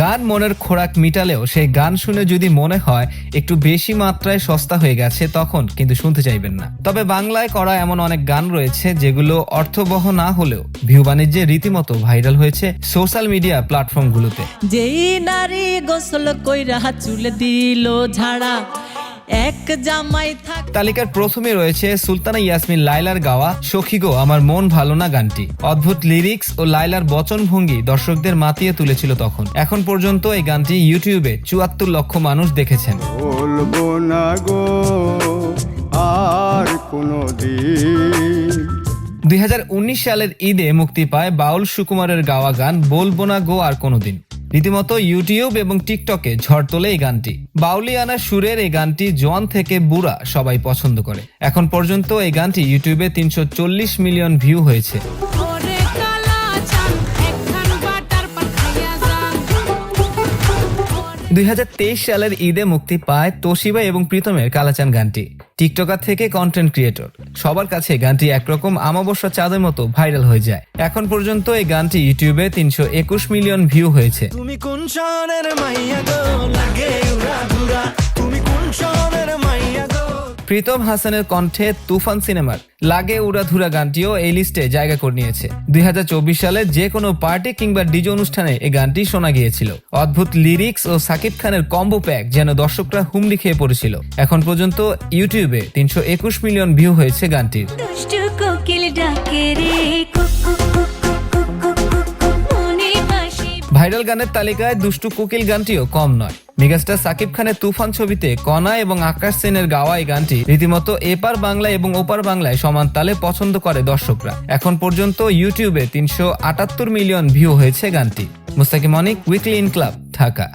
গান মনের খোরাক মিটালেও সেই গান শুনে যদি মনে হয় একটু বেশি মাত্রায় সস্তা হয়ে গেছে, তখন কিন্তু শুনতে চাইবেন না। তবে বাংলায় করা এমন অনেক গান রয়েছে যেগুলো অর্থবহ না হলেও ভিউ বাণিজ্যে রীতিমতো ভাইরাল হয়েছে সোশ্যাল মিডিয়া প্ল্যাটফর্মগুলোতে। যেই নারী গোসল কইরা চুলে দিল ঝাড়া এক জামাই থাক তালিকার প্রথমে রয়েছে সুলতানা ইয়াসমিন লাইলার গাওয়া সখী গো আমার মন ভালো না গানটি। অদ্ভুত লিরিক্স ও লাইলার বচন ভঙ্গি দর্শকদের মাতিয়ে তুলেছিল তখন। এখন পর্যন্ত এই গানটি ইউটিউবে চুয়াত্তর লক্ষ মানুষ দেখেছেন। বলব না গো আর কোনো দিন দুই সালের ঈদে মুক্তি পায় বাউল সুকুমারের গাওয়া গান বলব না গো আর কোনোদিন। রীতিমতো ইউটিউব এবং টিকটকে ঝড় তোলে এই গানটি। বাউলিয়ানা সুরের এই গানটি জোয়ান থেকে বুড়া সবাই পছন্দ করে। এখন পর্যন্ত এই গানটি ইউটিউবে তিনশো চল্লিশ মিলিয়ন ভিউ হয়েছে। দুই সালের ঈদে মুক্তি পায় তোশিবা এবং প্রীতমের কালাচান গানটি। টিকটকার থেকে কন্টেন্ট ক্রিয়েটর সবার কাছে গানটি একরকম আমাবস্যা চাঁদের মতো ভাইরাল হয়ে যায়। এখন পর্যন্ত এই গানটি ইউটিউবে তিনশো একুশ মিলিয়ন ভিউ হয়েছে। তুমি কোন লাগে? প্রীতম হাসানের কণ্ঠে তুফান সিনেমার লাগে উড়াধুরা গানটিও এই লিস্টে জায়গা করে নিয়েছে। দুই হাজার চব্বিশ সালে যে কোনো পার্টি কিংবা ডিজে অনুষ্ঠানে এই গানটি শোনা গিয়েছিল। অদ্ভুত লিরিক্স ও সাকিব খানের কম্বো প্যাক যেন দর্শকরা হুমড়ি খেয়ে পড়েছিল। এখন পর্যন্ত ইউটিউবে তিনশো একুশ মিলিয়ন ভিউ হয়েছে গানটির। ভাইরাল গানের তালিকায় দুষ্টু কোকিল গানটিও কম নয়। মেগাস্টার সাকিব খানের তুফান ছবিতে কণা এবং আকাশ সেনের গাওয়া এই গানটি রীতিমতো এপার বাংলা এবং ওপার বাংলায় সমান তালে পছন্দ করে দর্শকরা। এখন পর্যন্ত ইউটিউবে তিনশো আটাত্তর মিলিয়ন ভিউ হয়েছে গানটি। Mustakim Anik, weekly in club, Dhaka.